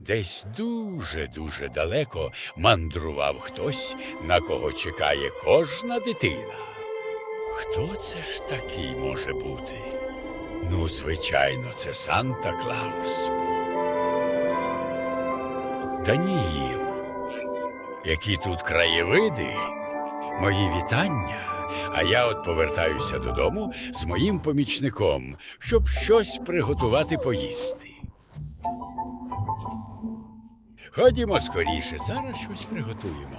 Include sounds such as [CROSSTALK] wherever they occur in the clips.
десь дуже-дуже далеко мандрував хтось, на кого чекає кожна дитина. Хто це ж такий може бути? Ну, звичайно, це Санта Клаус. Даніїл. Які тут краєвиди? Мої вітання. А я от повертаюся додому з моїм помічником, щоб щось приготувати поїсти. Ходімо скоріше, зараз щось приготуємо.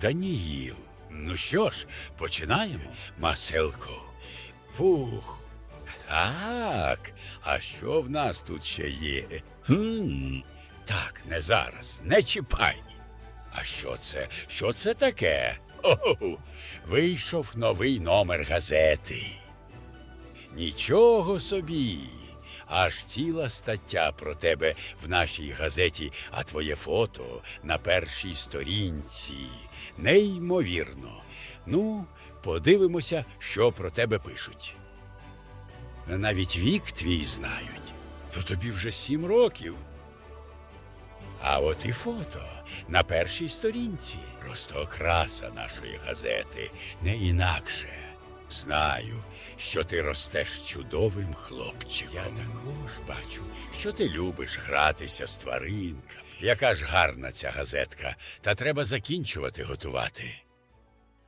Даніїл. Ну що ж, починаємо, Маселко. Пух. Так, а що в нас тут ще є? Хм, так, не зараз, не чіпай. А що це? Що це таке? О, вийшов новий номер газети. Нічого собі. Аж ціла стаття про тебе в нашій газеті, а твоє фото на першій сторінці. Неймовірно. Ну, подивимося, що про тебе пишуть. Навіть вік твій знають. То тобі вже сім років. А от і фото на першій сторінці. Просто окраса нашої газети, не інакше. Знаю, що ти ростеш чудовим хлопчиком. Я також бачу, що ти любиш гратися з тваринками. Яка ж гарна ця газетка, та треба закінчувати готувати.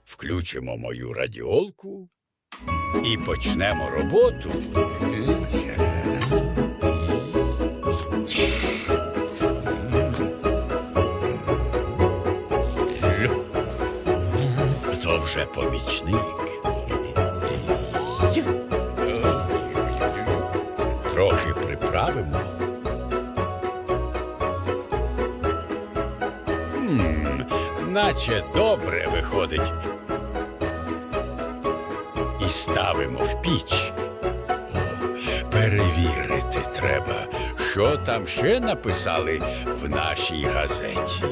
Включимо мою радіолку і почнемо роботу. Вже помічник. Трохи приправимо. Хм, наче добре виходить. І ставимо в піч. Перевірити треба, що там ще написали в нашій газеті.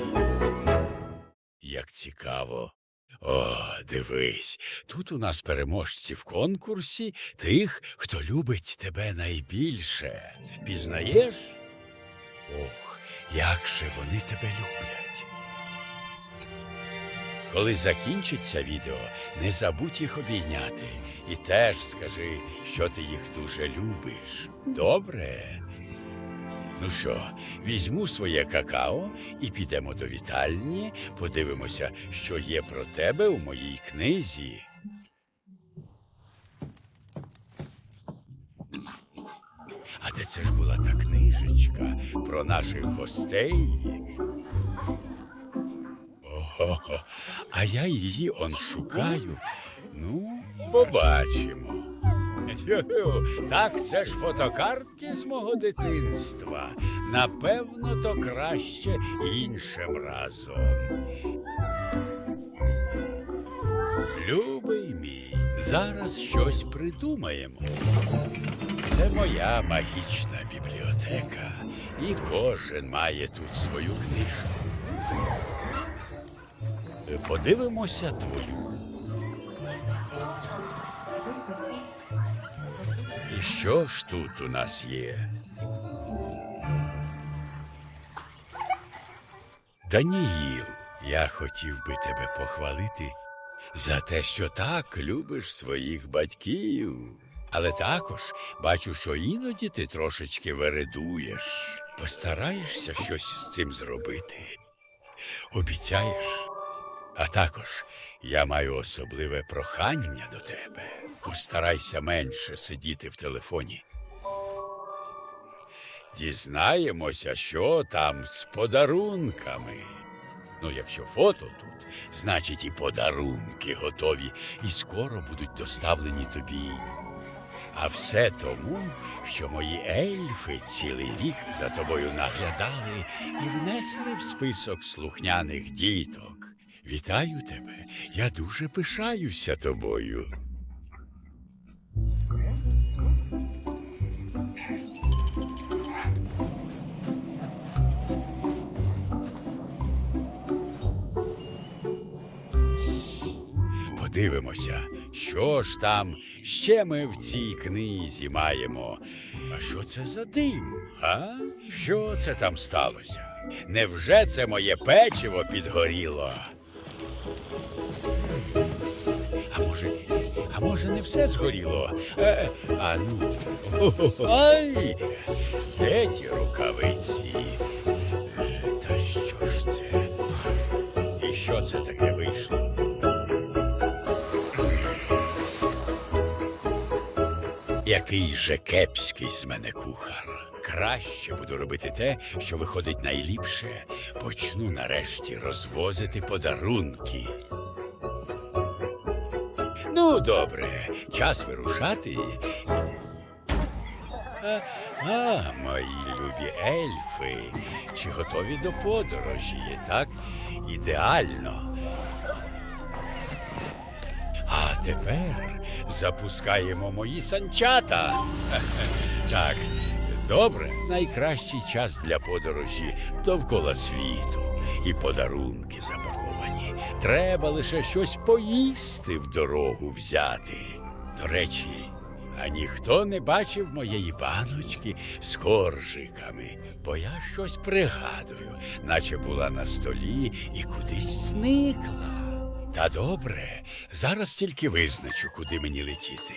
Як цікаво. О, дивись, тут у нас переможці в конкурсі тих, хто любить тебе найбільше. Впізнаєш? Ох, як же вони тебе люблять. Коли закінчиться відео, не забудь їх обійняти і теж скажи, що ти їх дуже любиш. Добре? Ну що, візьму своє какао і підемо до вітальні, подивимося, що є про тебе у моїй книзі. А де це ж була та книжечка про наших гостей? Ого, а я її он шукаю. Ну, побачимо. [LAUGHS] Так, це ж фотокартки з мого дитинства. Напевно, то краще іншим разом. Любий мій, зараз щось придумаємо. Це моя магічна бібліотека, і кожен має тут свою книжку. Подивимося твою. Що ж тут у нас є? Даніїл, я хотів би тебе похвалити за те, що так любиш своїх батьків. Але також бачу, що іноді ти трошечки вередуєш. Постараєшся щось з цим зробити. Обіцяєш? А також я маю особливе прохання до тебе. Постарайся менше сидіти в телефоні. Дізнаємося, що там з подарунками. Ну, якщо фото тут, значить і подарунки готові і скоро будуть доставлені тобі. А все тому, що мої ельфи цілий рік за тобою наглядали і внесли в список слухняних діток. Вітаю тебе. Я дуже пишаюся тобою. Подивимося, що ж там ще ми в цій книзі маємо. А що це за дим? А? Що це там сталося? Невже це моє печиво підгоріло? А може, а може не все згоріло? Е, а ну. Ай! Де ті рукавиці? Е, Та що ж це? І що це таке вийшло? Який же кепський з мене кухар. Краще буду робити те, що виходить найліпше. Почну нарешті розвозити подарунки. Ну, добре, час вирушати. А, мої любі ельфи, чи готові до подорожі? Так, ідеально. А тепер запускаємо мої санчата. [LAUGHS] Так, добре, найкращий час для подорожі довкола світу. І подарунки запаковані. Треба лише щось поїсти в дорогу взяти. До речі, а ніхто не бачив моєї баночки з коржиками, бо я щось пригадую, наче була на столі і кудись зникла. Та добре, зараз тільки визначу, куди мені летіти.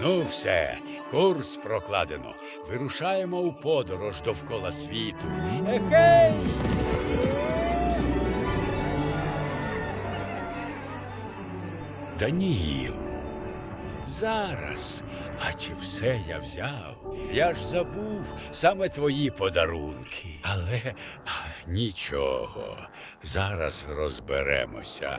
Ну, все, курс прокладено. Вирушаємо у подорож довкола світу. Ехей! Даніїл, зараз. А чи все я взяв? Я ж забув саме твої подарунки. Але нічого, зараз розберемося.